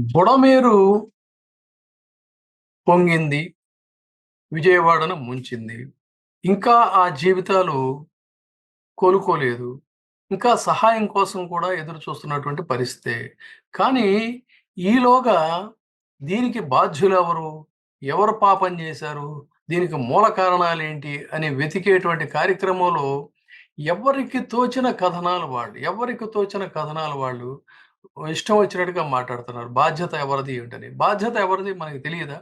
బుడమేరు పొంగింది. విజయవాడను ముంచింది. ఇంకా ఆ జీవితాలు కోలుకోలేదు. ఇంకా సహాయం కోసం కూడా ఎదురు చూస్తున్నటువంటి పరిస్థితే. కానీ ఈలోగా దీనికి బాధ్యులు ఎవరు పాపం చేశారు? దీనికి మూల కారణాలు ఏంటి అని వెతికేటువంటి కార్యక్రమంలో ఎవరికి తోచిన కథనాలు వాళ్ళు. ఎవరికి తోచిన కథనాలు వాళ్ళు ఇష్టం వచ్చినట్టుగా మాట్లాడుతున్నారు. బాధ్యత ఎవరిది ఏంటని. బాధ్యత ఎవరిది మనకి తెలియదా?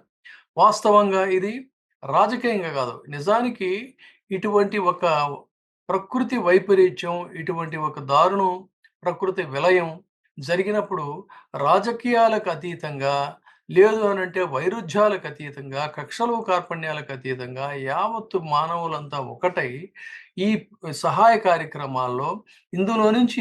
వాస్తవంగా ఇది రాజకీయంగా కాదు. నిజానికి ఇటువంటి ఒక ప్రకృతి వైపరీత్యం, ఇటువంటి ఒక దారుణం, ప్రకృతి విలయం జరిగినప్పుడు రాజకీయాలకు అతీతంగా, లేదు అని అంటే వైరుధ్యాలకు అతీతంగా, కక్షలు కార్పణ్యాలకు అతీతంగా యావత్తు మానవులంతా ఒకటై ఈ సహాయ కార్యక్రమాల్లో ఇందులో నుంచి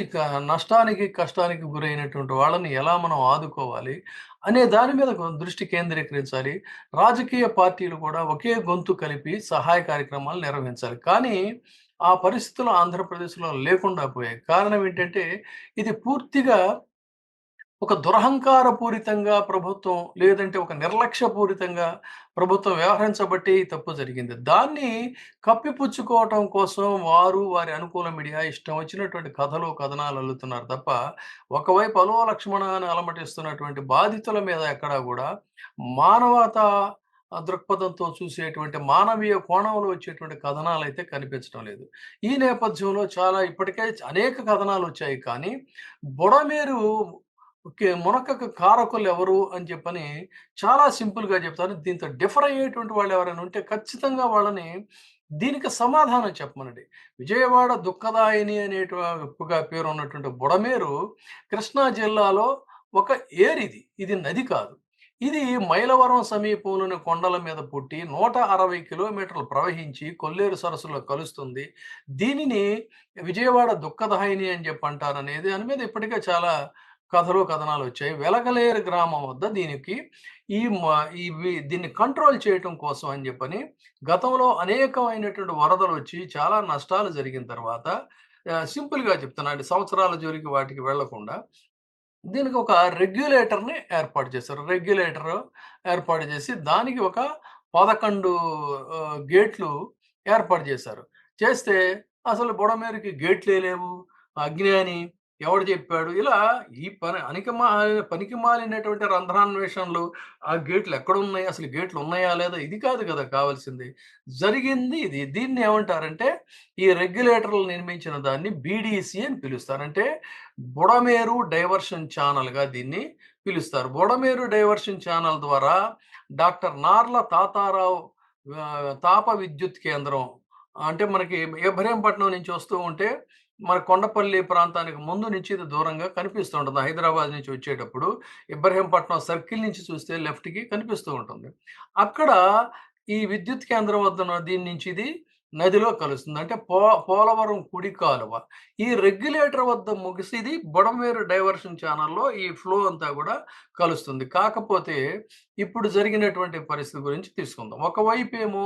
నష్టానికి, కష్టానికి గురైనటువంటి వాళ్ళని ఎలా మనం ఆదుకోవాలి అనే దాని మీద దృష్టి కేంద్రీకరించాలి. రాజకీయ పార్టీలు కూడా ఒకే గొంతు కలిపి సహాయ కార్యక్రమాలు నిర్వహించాలి. కానీ ఆ పరిస్థితులు ఆంధ్రప్రదేశ్‌లో లేకుండా పోయాయి. కారణం ఏంటంటే ఇది పూర్తిగా ఒక దురహంకారపూరితంగా ప్రభుత్వం లేదంటే ఒక నిర్లక్ష్యపూరితంగా ప్రభుత్వం వ్యవహరించబట్టి ఈ తప్పు జరిగింది. దాన్ని కప్పిపుచ్చుకోవటం కోసం వారు, వారి అనుకూల మీడియా ఇష్టం వచ్చినటువంటి కథలు, కథనాలు అల్లుతున్నారు తప్ప, ఒకవైపు అలో లక్ష్మణ అని అలమటిస్తున్నటువంటి బాధితుల మీద ఎక్కడా కూడా మానవత దృక్పథంతో చూసేటువంటి మానవీయ కోణంలో వచ్చేటువంటి అయితే కనిపించడం లేదు. ఈ నేపథ్యంలో చాలా ఇప్పటికే అనేక కథనాలు వచ్చాయి కానీ, బుడమేరు ఓకే. కారకులు ఎవరు అని చెప్పని చాలా సింపుల్‌గా చెప్తారు దీంతో డిఫర్ అయ్యేటువంటి వాళ్ళెవరైనా ఉంటే ఖచ్చితంగా వాళ్ళని దీనికి సమాధానం చెప్పమనండి. విజయవాడ దుఃఖదాయిని అనేటుగా పేరున్నటువంటి బుడమేరు కృష్ణా జిల్లాలో ఒక ఏరిది. ఇది నది కాదు. ఇది మైలవరం సమీపంలోని కొండల మీద పుట్టి 160 కిలోమీటర్లు ప్రవహించి కొల్లేరు సరస్సులో కలుస్తుంది. దీనిని విజయవాడ దుఃఖదాయిని అని చెప్పి అంటారు అనేది దాని మీద ఇప్పటికే చాలా కథలు, కథనాలు వచ్చాయి వెలగలేరు గ్రామం వద్ద దీనికి ఈ ఇవి దీన్ని కంట్రోల్ చేయటం కోసం అని చెప్పని గతంలో అనేకమైనటువంటి వరదలు వచ్చి చాలా నష్టాలు జరిగిన తర్వాత సింపుల్‌గా చెప్తున్నా అండి. సంవత్సరాల జోలికి వాటికి వెళ్ళకుండా దీనికి ఒక రెగ్యులేటర్‌ని ఏర్పాటు చేశారు. రెగ్యులేటర్ ఏర్పాటు చేసి దానికి ఒక పదకొండు గేట్లు ఏర్పాటు చేశారు. చేస్తే అసలు బుడమేరుకి గేట్లే లేవు. అజ్ఞాని ఎవడు చెప్పాడు? ఇలా ఈ పని అనికిమా పనికిమాలినటువంటి రంధ్రాన్వేషణలు ఆ గేట్లు ఎక్కడున్నాయి? అసలు గేట్లు ఉన్నాయా? లేదా? ఇది కాదు కదా కావాల్సింది. జరిగింది ఇది. దీన్ని ఏమంటారంటే ఈ రెగ్యులేటర్‌లు నిర్మించిన దాన్ని బీడీసీ అని పిలుస్తారు. అంటే బుడమేరు డైవర్షన్ ఛానల్గా దీన్ని పిలుస్తారు. బుడమేరు డైవర్షన్ ఛానల్ ద్వారా డాక్టర్ నార్ల తాతారావు తాప విద్యుత్ కేంద్రం అంటే మనకి ఇబ్రహీంపట్నం నుంచి వస్తూ ఉంటే మన కొండపల్లి ప్రాంతానికి ముందు నుంచి ఇది దూరంగా కనిపిస్తూ ఉంటుంది. హైదరాబాద్ నుంచి వచ్చేటప్పుడు ఇబ్రహీంపట్నం సర్కిల్ నుంచి చూస్తే లెఫ్ట్‌కి కనిపిస్తూ ఉంటుంది. అక్కడ ఈ విద్యుత్ కేంద్రం వద్ద దీని నుంచి ఇది నదిలో కలుస్తుంది. అంటే పో పోలవరం కుడి కాలువ. ఈ రెగ్యులేటర్ వద్ద ముగిసి ఇది బుడమేరు డైవర్షన్ ఛానల్లో ఈ ఫ్లో అంతా కూడా కలుస్తుంది. కాకపోతే ఇప్పుడు జరిగినటువంటి పరిస్థితి గురించి తీసుకుందాం. ఒకవైపు ఏమో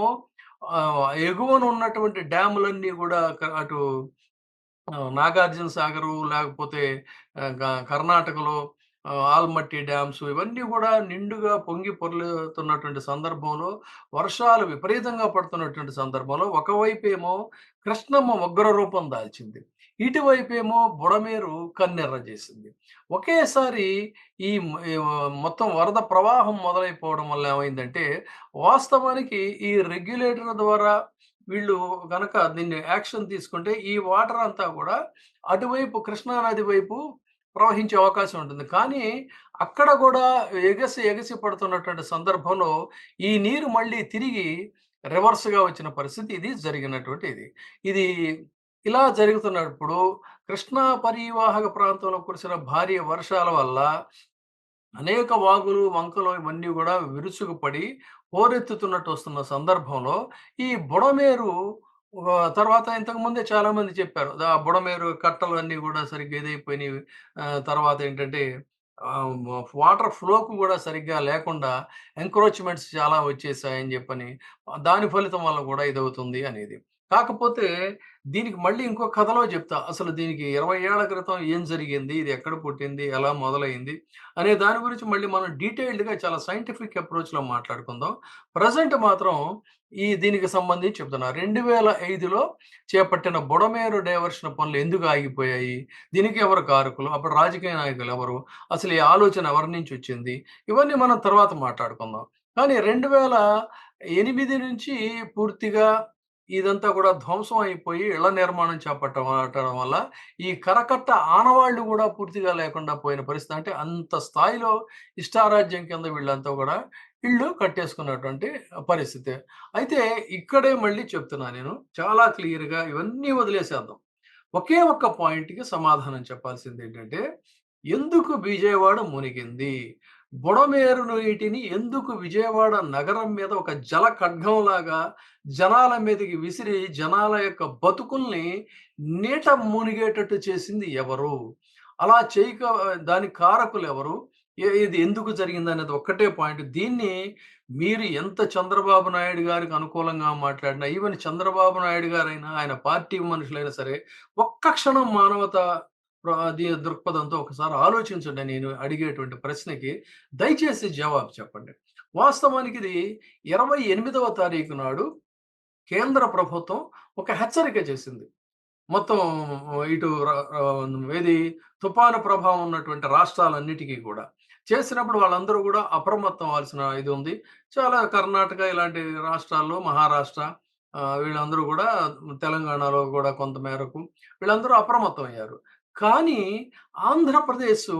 ఎగువన ఉన్నటువంటి డ్యాములన్నీ కూడా అటు నాగార్జున సాగరు లేకపోతే కర్ణాటకలో ఆల్మట్టి డ్యామ్స్ ఇవన్నీ కూడా నిండుగా పొంగి పొరలుతున్నటువంటి సందర్భంలో వర్షాలు విపరీతంగా పడుతున్నటువంటి సందర్భంలో ఒకవైపేమో కృష్ణమ్మ ఉగ్ర రూపం దాల్చింది. ఇటువైపేమో బుడమేరు కన్నెర్ర చేసింది. ఒకేసారి ఈ ఈ మొత్తం వరద ప్రవాహం మొదలైపోవడం వల్ల ఏమైందంటే వాస్తవానికి ఈ రెగ్యులేటర్ ద్వారా వీళ్ళు గనక దీన్ని యాక్షన్ తీసుకుంటే ఈ వాటర్ అంతా కూడా అటువైపు కృష్ణానది వైపు ప్రవహించే అవకాశం ఉంటుంది. కానీ అక్కడ కూడా ఎగసి ఎగసి పడుతున్నటువంటి సందర్భంలో ఈ నీరు మళ్ళీ తిరిగి రివర్స్‌గా వచ్చిన పరిస్థితి ఇది జరిగినటువంటి ఇది. ఇది ఇలా జరుగుతున్నప్పుడు కృష్ణా పరివాహక ప్రాంతంలో కురిసిన భారీ వర్షాల వల్ల అనేక వాగులు, వంకలు ఇవన్నీ కూడా విరుచుకుపడి హోరెత్తుతున్నట్టు వస్తున్న సందర్భంలో ఈ బుడమేరు తర్వాత ఇంతకుముందే చాలామంది చెప్పారు. ఆ బుడమేరు కట్టలన్నీ కూడా సరిగ్గా ఇదైపోయినయి. తర్వాత ఏంటంటే వాటర్ ఫ్లోకు కూడా సరిగ్గా లేకుండా ఎంక్రోచ్‌మెంట్స్ చాలా వచ్చేసాయని చెప్పని దాని ఫలితం వల్ల కూడా ఇదవుతుంది అనేది. కాకపోతే దీనికి మళ్ళీ ఇంకో కథలో చెప్తా. అసలు దీనికి 20 ఏళ్ళ క్రితం ఏం జరిగింది? ఇది ఎక్కడ పుట్టింది? ఎలా మొదలైంది? అనే దాని గురించి మళ్ళీ మనం డీటెయిల్డ్‌గా చాలా సైంటిఫిక్ అప్రోచ్‌లో మాట్లాడుకుందాం. ప్రజెంట్ మాత్రం ఈ దీనికి సంబంధించి చెప్తున్నా. 2005లో చేపట్టిన బుడమేరు డైవర్షన్ పనులు ఎందుకు ఆగిపోయాయి? దీనికి ఎవరు కారకులు? అప్పుడు రాజకీయ నాయకులు ఎవరు? అసలు ఈ ఆలోచన ఎవరి నుంచి వచ్చింది? ఇవన్నీ మనం తర్వాత మాట్లాడుకుందాం. కానీ 2008 నుంచి పూర్తిగా ఇదంతా కూడా ధ్వంసం అయిపోయి ఇళ్ళ నిర్మాణం చేపట్టడం వల్ల ఈ కరకట్ట ఆనవాళ్ళు కూడా పూర్తిగా లేకుండా పోయిన పరిస్థితి. అంటే అంత స్థాయిలో ఇష్టారాజ్యం కింద వీళ్ళంతా కూడా ఇళ్ళు కట్టేసుకున్నటువంటి పరిస్థితి. అయితే ఇక్కడే మళ్ళీ చెప్తున్నా నేను చాలా క్లియర్‌గా ఇవన్నీ వదిలేసేద్దాం. ఒకే ఒక్క పాయింట్‌కి సమాధానం చెప్పాల్సింది ఏంటంటే ఎందుకు విజయవాడ మునిగింది? బుడమేరు నీటిని ఎందుకు విజయవాడ నగరం మీద ఒక జల ఖడ్గంలాగా జనాల మీదకి విసిరి జనాల యొక్క బతుకుల్ని నీట మునిగేటట్టు చేసింది ఎవరు? అలా చేయక దానికి కారకులు ఎవరు ఇది ఎందుకు జరిగింది అనేది ఒక్కటే పాయింట్. దీన్ని మీరు ఎంత చంద్రబాబు నాయుడు గారికి అనుకూలంగా మాట్లాడినా, ఈవెన్ చంద్రబాబు నాయుడు గారైనా, ఆయన పార్టీ మనుషులైనా సరే, ఒక్క క్షణం మానవత దృక్పథంతో ఒకసారి ఆలోచించండి నేను అడిగేటువంటి ప్రశ్నకి దయచేసి జవాబు చెప్పండి. వాస్తవానికి ఇది 28వ తారీఖు నాడు కేంద్ర ప్రభుత్వం ఒక హెచ్చరిక చేసింది. మొత్తం ఇటు ఏది తుపాను ప్రభావం ఉన్నటువంటి రాష్ట్రాలన్నిటికీ కూడా. చేసినప్పుడు వాళ్ళందరూ కూడా అప్రమత్తం అవ్వాల్సిన ఇది ఉంది. చాలా కర్ణాటక ఇలాంటి రాష్ట్రాల్లో, మహారాష్ట్ర వీళ్ళందరూ కూడా తెలంగాణలో కూడా కొంత మేరకు వీళ్ళందరూ అప్రమత్తం అయ్యారు. కానీ ఆంధ్రప్రదేశు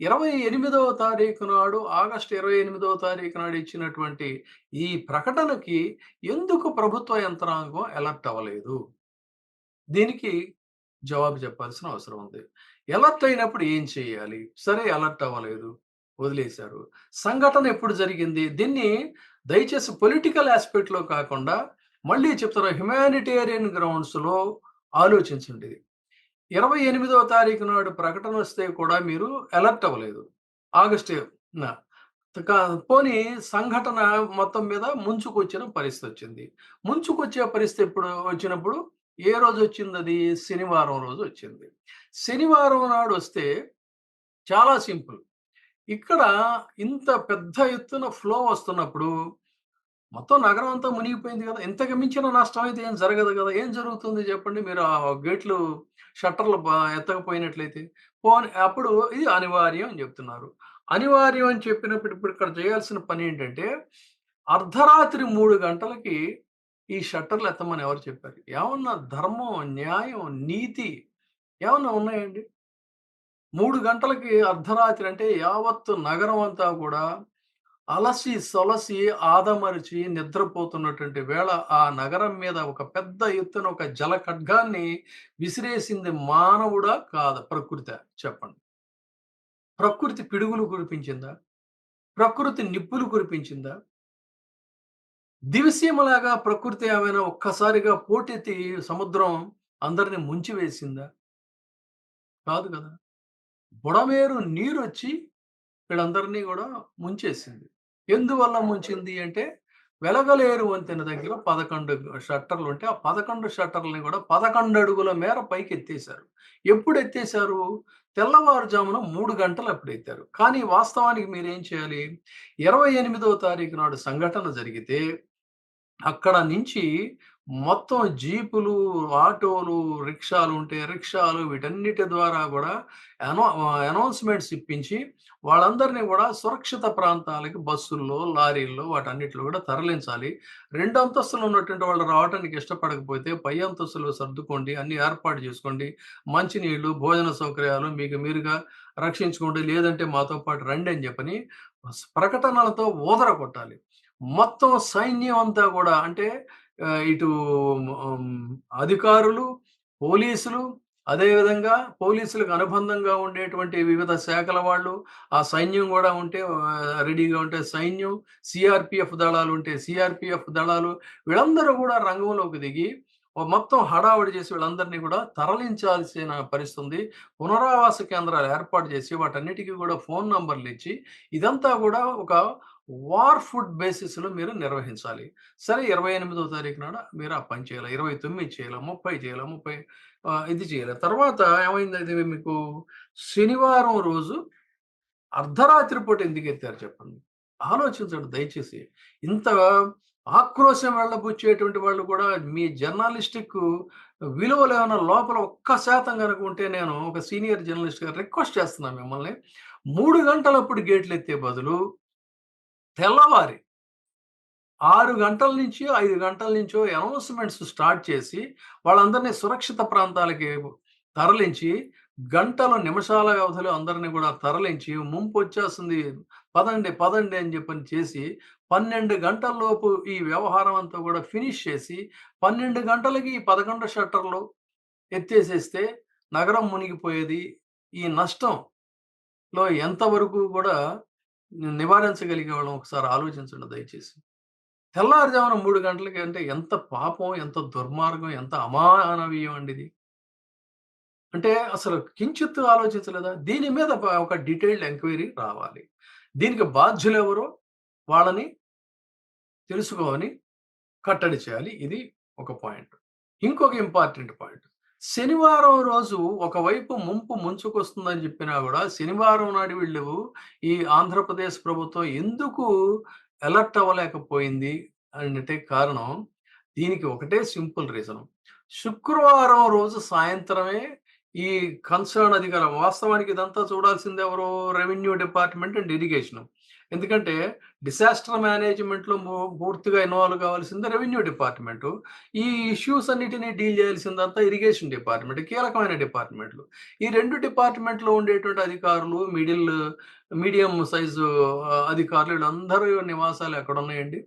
28వ తారీఖు నాడు ఆగస్టు 28వ తారీఖు నాడు ఇచ్చినటువంటి ఈ ప్రకటనకి ఎందుకు ప్రభుత్వ యంత్రాంగం అలర్ట్ అవ్వలేదు? దీనికి జవాబు చెప్పాల్సిన అవసరం ఉంది. ఎలర్ట్ అయినప్పుడు ఏం చేయాలి? సరే అలర్ట్ అవ్వలేదు. వదిలేశారు. సంఘటన ఎప్పుడు జరిగింది? దీన్ని దయచేసి పొలిటికల్ ఆస్పెక్ట్లో కాకుండా మళ్ళీ చెప్తారు హ్యుమానిటేరియన్ గ్రౌండ్స్‌లో ఆలోచించండి. 28వ తారీఖు నాడు ప్రకటన వస్తే కూడా మీరు అలర్ట్ అవ్వలేదు. ఆగస్టు పోనీ సంఘటన మొత్తం మీద ముంచుకొచ్చిన పరిస్థితి వచ్చింది ముంచుకొచ్చే పరిస్థితి ఎప్పుడు వచ్చినప్పుడు ఏ రోజు వచ్చింది అది శనివారం రోజు వచ్చింది. శనివారం నాడు వస్తే చాలా సింపుల్. ఇక్కడ ఇంత పెద్ద ఎత్తున ఫ్లో వస్తున్నప్పుడు మొత్తం నగరం అంతా మునిగిపోయింది కదా ఇంతకు మించిన నష్టం అయితే ఏం జరగదు కదా ఏం జరుగుతుంది చెప్పండి? మీరు ఆ గేట్లు షట్టర్‌లు బ ఎత్తకపోయినట్లయితే. పోనీ అప్పుడు ఇది అనివార్యం అని చెప్తున్నారు. అనివార్యం అని చెప్పినప్పుడు ఇప్పుడు ఇక్కడ చేయాల్సిన పనేంటంటే, అర్ధరాత్రి మూడు గంటలకి ఈ షట్టర్‌లు ఎత్తమని ఎవరు చెప్పారు? ఏమన్నా ధర్మం, న్యాయం, నీతి ఏమన్నా ఉన్నాయండి? మూడు గంటలకి అర్ధరాత్రి అంటే యావత్తు నగరం అంతా కూడా అలసి, సొలసి, ఆదమరిచి నిద్రపోతున్నటువంటి వేళ ఆ నగరం మీద ఒక పెద్ద ఎత్తున ఒక జల ఖడ్గాన్ని విసిరేసింది మానవుడా? కాదు ప్రకృతి చెప్పండి. ప్రకృతి పిడుగులు కురిపించిందా? ప్రకృతి నిప్పులు కురిపించిందా? దివిసీమలాగా ప్రకృతి ఏమైనా ఒక్కసారిగా పోటెత్తి సముద్రం అందరిని ముంచివేసిందా? కాదు కదా! బుడమేరు వచ్చి వీళ్ళందరినీ కూడా ముంచేసింది. ఎందువల్ల ముంచింది అంటే, వెలగలేరు వంతెన దగ్గర పదకొండు షట్టర్లు ఉంటే ఆ 11 షట్టర్లని కూడా పదకొండు అడుగుల మేర పైకి ఎత్తేశారు ఎప్పుడు ఎత్తేశారు? తెల్లవారుజామున మూడు గంటలు అప్పుడు ఎత్తారు. కానీ వాస్తవానికి మీరేం చేయాలి? 28వ తారీఖు నాడు సంఘటన జరిగితే, అక్కడ నుంచి మొత్తం జీపులు, ఆటోలు, రిక్షాలు ఉంటే రిక్షాలు వీటన్నిటి ద్వారా కూడా అనౌ అనౌన్స్‌మెంట్స్ ఇప్పించి వాళ్ళందరినీ కూడా సురక్షిత ప్రాంతాలకి బస్సుల్లో, లారీల్లో వాటన్నిటిలో కూడా తరలించాలి. రెండు అంతస్తులు ఉన్నటువంటి వాళ్ళు రావటానికి ఇష్టపడకపోతే పై అంతస్తులు సర్దుకోండి. అన్నీ ఏర్పాటు చేసుకోండి. మంచినీళ్ళు, భోజన సౌకర్యాలు మీకు మీరుగా రక్షించుకోండి. లేదంటే మాతో పాటు రండి అని చెప్పని ప్రకటనలతో ఓదర కొట్టాలి మొత్తం సైన్యం అంతా కూడా అంటే ఇటు అధికారులు, పోలీసులు, అదేవిధంగా పోలీసులకు అనుబంధంగా ఉండేటువంటి వివిధ శాఖల వాళ్ళు, ఆ సైన్యం కూడా ఉంటే రెడీగా ఉంటే సైన్యం, సిఆర్పిఎఫ్ దళాలు ఉంటే సిఆర్పిఎఫ్ దళాలు వీళ్ళందరూ కూడా రంగంలోకి దిగి మొత్తం హడావుడి చేసి వీళ్ళందరినీ కూడా తరలించాల్సిన పరిస్థితి ఉంది. పునరావాస కేంద్రాలు ఏర్పాటు చేసి వాటన్నిటికీ కూడా ఫోన్ నంబర్లు ఇచ్చి ఇదంతా కూడా ఒక వార్ ఫుడ్ బేసిస్‌లో మీరు నిర్వహించాలి. సరే 28వ తారీఖు నాడ మీరు ఆ పని చేయాలి ఇరవై తొమ్మిది చేయాలి ముప్పై చేయాలి ముప్పై ఇది చేయాలి. తర్వాత ఏమైందది మీకు శనివారం రోజు అర్ధరాత్రి పూట ఎందుకు ఎత్తారు చెప్పండి? ఆలోచించండి దయచేసి. ఇంత ఆక్రోశం వెళ్ళబుచ్చేటువంటి వాళ్ళు కూడా మీ జర్నలిస్టిక్ విలువలు ఏమైనా లోపల ఒక్క శాతం కనుక ఉంటే నేను ఒక సీనియర్ జర్నలిస్ట్‌గా రిక్వెస్ట్ చేస్తున్నాను మిమ్మల్ని. మూడు గంటలప్పుడు గేట్లు ఎత్తే బదులు తెల్లవారి ఆరు గంటల నుంచి, ఐదు గంటల నుంచో అనౌన్స్‌మెంట్స్ స్టార్ట్ చేసి, వాళ్ళందరినీ సురక్షిత ప్రాంతాలకి తరలించి, గంటలు, నిమిషాల వ్యవధిలో అందరిని కూడా తరలించి, ముంపు వచ్చేస్తుంది పదండి, పదండి అని చెప్పని చేసి, 12 గంటల్లోపు ఈ వ్యవహారం అంతా కూడా ఫినిష్ చేసి, 12 గంటలకి ఈ 11 షట్టర్లు ఎత్తేసేస్తే నగరం మునిగిపోయేది. ఈ నష్టంలో ఎంతవరకు కూడా నివారించగలిగే వాళ్ళం ఒకసారి ఆలోచించండి దయచేసి. తెల్లారుజామున మూడు గంటలకి అంటే ఎంత పాపం, ఎంత దుర్మార్గం, ఎంత అమానవీయం అండి ఇది. అంటే అసలు కించిత్ ఆలోచించలేదా? దీని మీద ఒక డీటెయిల్డ్ ఎంక్వైరీ రావాలి. దీనికి బాధ్యులెవరో వాళ్ళని తెలుసుకొని కట్టడి చేయాలి. ఇది ఒక పాయింట్. ఇంకొక ఇంపార్టెంట్ పాయింట్. శనివారం రోజు ఒకవైపు ముంపు ముంచుకొస్తుందని చెప్పినా కూడా శనివారం నాడు వీళ్ళు ఈ ఆంధ్రప్రదేశ్ ప్రభుత్వం ఎందుకు అలర్ట్ అవ్వలేకపోయింది అంటే కారణం, దీనికి ఒకటే సింపుల్ రీజన్ శుక్రవారం రోజు సాయంత్రమే ఈ కన్సర్న్ అధికారం వాస్తవానికి ఇదంతా చూడాల్సిందెవరు? Revenue department and irrigation. ఎందుకంటే డిసాస్టర్ మేనేజ్‌మెంట్‌లో పూర్తిగా ఇన్వాల్వ్ కావాల్సింది రెవెన్యూ డిపార్ట్‌మెంటు. ఈ ఇష్యూస్ అన్నిటిని డీల్ చేయాల్సిందంతా ఇరిగేషన్ డిపార్ట్‌మెంట్. కీలకమైన డిపార్ట్‌మెంట్‌లు. ఈ రెండు డిపార్ట్‌మెంట్‌లో ఉండేటువంటి అధికారులు, మిడిల్ మీడియం సైజు అధికారులు వీళ్ళందరూ నివాసాలు ఎక్కడున్నాయండి?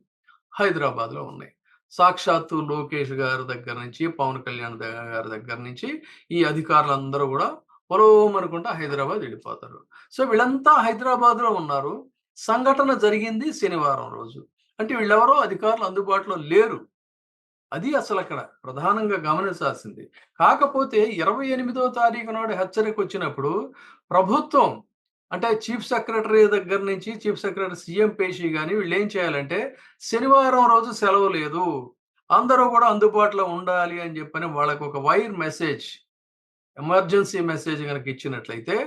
హైదరాబాద్‌లో ఉన్నాయి. సాక్షాత్తు లోకేష్ గారి దగ్గర నుంచి, పవన్ కళ్యాణ్ గారి దగ్గర నుంచి ఈ అధికారులందరూ గూడా పొలోమనుకుంటా హైదరాబాద్ వెళ్ళిపోతారు. సో, వీళ్ళంతా హైదరాబాద్‌లో ఉన్నారు. సంఘటన జరిగింది శనివారం రోజు. అంటే వీళ్ళెవరో అధికారులు అందుబాటులో లేరు. అది అసలు అక్కడ ప్రధానంగా గమనించాల్సింది. కాకపోతే 28వ తారీఖు నాడు హెచ్చరికొచ్చినప్పుడు ప్రభుత్వం అంటే చీఫ్ సెక్రటరీ దగ్గర నుంచి చీఫ్ సెక్రటరీ సీఎం పేషి వీళ్ళు ఏం చేయాలంటే, శనివారం రోజు సెలవు లేదు. అందరూ కూడా అందుబాటులో ఉండాలి అని చెప్పని ఒక వైర్ మెసేజ్, ఎమర్జెన్సీ మెసేజ్ గనక ఇచ్చినట్లయితే,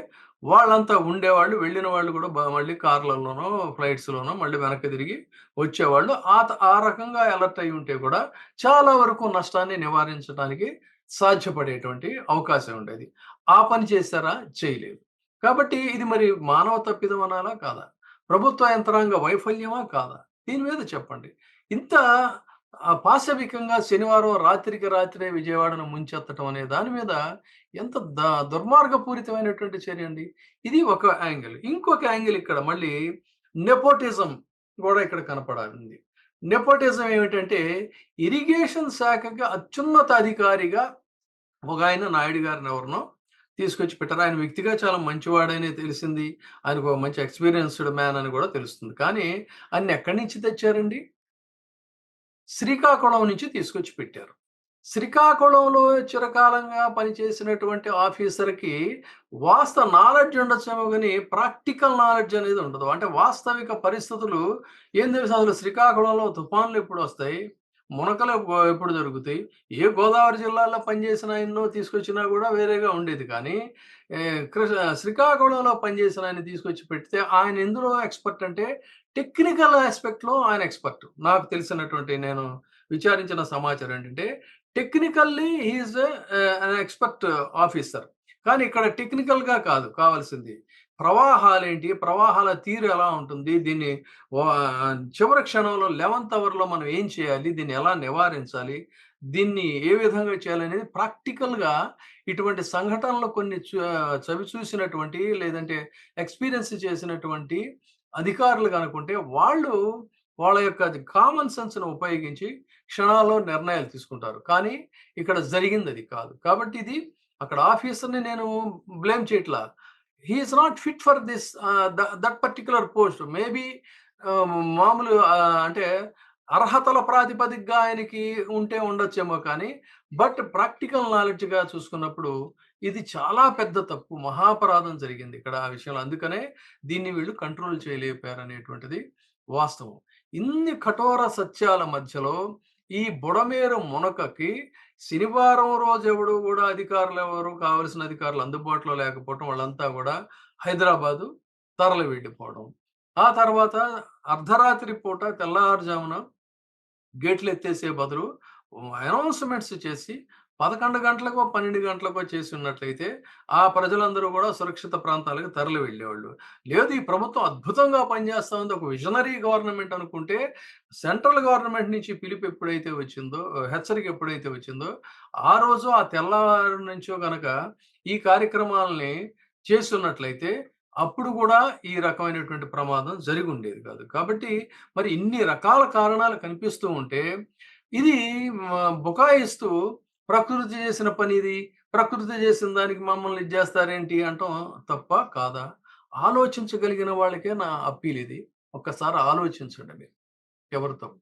వాళ్ళంతా ఉండేవాళ్ళు. వెళ్ళిన వాళ్ళు కూడా మళ్ళీ కార్‌లలోనో, ఫ్లైట్స్‌లోనో మళ్ళీ వెనక్కి తిరిగి వచ్చేవాళ్ళు. ఆ ఆ రకంగా అలర్ట్ అయ్యుంటే కూడా చాలా వరకు నష్టాన్ని నివారించడానికి సాధ్యపడేటువంటి అవకాశం ఉండేది. ఆ పని చేశారా? చేయలేదు. కాబట్టి ఇది మరి మానవ తప్పిదం అనాలా? కాదా? ప్రభుత్వ యంత్రాంగ వైఫల్యమా? కాదా? దీని మీద చెప్పండి. ఇంత పాశవికంగా శనివారం రాత్రికి రాత్రే విజయవాడను ముంచెత్తటం అనే దాని మీద ఎంత ద దుర్మార్గపూరితమైనటువంటి చర్య అండి. ఇది ఒక యాంగిల్. ఇంకొక యాంగిల్ ఇక్కడ మళ్ళీ నెపోటిజం కూడా ఇక్కడ కనపడింది. నెపోటిజం ఏమిటంటే, ఇరిగేషన్ శాఖకి అత్యున్నత అధికారిగా ఒకాయన నాయుడు గారిని ఎవరినో తీసుకొచ్చి పెట్టారు. ఆయన వ్యక్తిగా చాలా మంచివాడని తెలిసింది. ఆయనకు ఒక మంచి ఎక్స్‌పీరియన్స్‌డ్ మ్యాన్ అని కూడా తెలుస్తుంది. కానీ ఆయన్ని ఎక్కడి నుంచి తెచ్చారండి? శ్రీకాకుళం నుంచి తీసుకొచ్చి పెట్టారు. శ్రీకాకుళంలో చిరకాలంగా పనిచేసినటువంటి ఆఫీసర్‌కి వాస్తవ నాలెడ్జ్ ఉండొచ్చేమో కానీ ప్రాక్టికల్ నాలెడ్జ్ అనేది ఉండదు. అంటే వాస్తవిక పరిస్థితులు ఏం తెలుసు అసలు శ్రీకాకుళంలో తుఫాన్లు ఎప్పుడు వస్తాయి మునకలు ఎప్పుడు జరుగుతాయి? ఏ గోదావరి జిల్లాలో పనిచేసిన ఎన్నో తీసుకొచ్చినా కూడా వేరేగా ఉండేది. కానీ కృష్ణ శ్రీకాకుళంలో పనిచేసిన ఆయన తీసుకొచ్చి పెడితే ఆయన ఎందులో ఎక్స్‌పర్ట్ అంటే టెక్నికల్ ఆస్పెక్ట్లో ఆయన ఎక్స్‌పర్ట్. నాకు తెలిసినటువంటి నేను విచారించిన సమాచారం ఏంటంటే, technically he's an expert officer. కానీ ఇక్కడ టెక్నికల్‌గా కాదు కావాల్సింది. ప్రవాహాలేంటి? ప్రవాహాల తీరు ఎలా ఉంటుంది? దీన్ని చివరి క్షణంలో 11థ్ అవర్‌లో మనం ఏం చేయాలి? దీన్ని ఎలా నివారించాలి? దీన్ని ఏ విధంగా చేయాలనేది ప్రాక్టికల్‌గా ఇటువంటి సంఘటనలు కొన్ని చవి చూసినటువంటి లేదంటే ఎక్స్‌పీరియన్స్ చేసినటువంటి అధికారులు కనుకుంటే వాళ్ళు వాళ్ళ యొక్క కామన్ సెన్స్ను ఉపయోగించి క్షణాల్లో నిర్ణయాలు తీసుకుంటారు. కానీ ఇక్కడ జరిగింది అది కాదు. కాబట్టి ఇది అక్కడ ఆఫీసర్‌ని నేను బ్లేమ్ చేయట్లా. He's not fit for this the that particular post. Maybe మామూలు అంటే అర్హతల ప్రాతిపదికగా ఆయనకి ఉంటే ఉండొచ్చేమో కానీ, బట్ ప్రాక్టికల్ నాలెడ్జ్‌గా చూసుకున్నప్పుడు ఇది చాలా పెద్ద తప్పు. మహాపరాధం జరిగింది ఇక్కడ ఆ విషయంలో. అందుకనే దీన్ని వీళ్ళు కంట్రోల్ చేయలేకపోయారనేటువంటిది వాస్తవం. ఇన్ని కఠోర సత్యాల మధ్యలో ఈ బుడమేరు మునకకి శనివారం రోజు ఎవడు కూడా అధికారులు ఎవరు కావలసిన అధికారులు అందుబాటులో లేకపోవటం వాళ్ళంతా కూడా హైదరాబాదు తరలి వెళ్ళిపోవడం. ఆ తర్వాత అర్ధరాత్రి పూట తెల్లారుజామున గేట్లెత్తేసే బదులు అనౌన్స్‌మెంట్స్ చేసి 11 గంటలకో, 12 గంటలకో చేసున్నట్లయితే ఆ ప్రజలందరూ కూడా సురక్షిత ప్రాంతాలకు తరలి వెళ్ళేవాళ్ళు. లేదు ఈ ప్రభుత్వం అద్భుతంగా పనిచేస్తా ఉంది. ఒక విజనరీ గవర్నమెంట్ అనుకుంటే సెంట్రల్ గవర్నమెంట్ నుంచి పిలుపు ఎప్పుడైతే వచ్చిందో హెచ్చరిక ఎప్పుడైతే వచ్చిందో ఆ రోజు ఆ తెల్లవారు నుంచో గనక ఈ కార్యక్రమాలని చేస్తున్నట్లయితే అప్పుడు కూడా ఈ రకమైనటువంటి ప్రమాదం జరిగి ఉండేది కాదు. కాబట్టి మరి ఇన్ని రకాల కారణాలు కనిపిస్తూ ఉంటే ఇది బుకాయిస్తూ ప్రకృతి చేసిన పనిది, ప్రకృతి చేసిన దానికి మమ్మల్ని చేస్తారేంటి అంటాం తప్ప కాదా? ఆలోచించగలిగిన వాళ్ళకే నా అప్పీల్ ఇది. ఒక్కసారి ఆలోచించండి మీరు. ఎవరు తప్పు?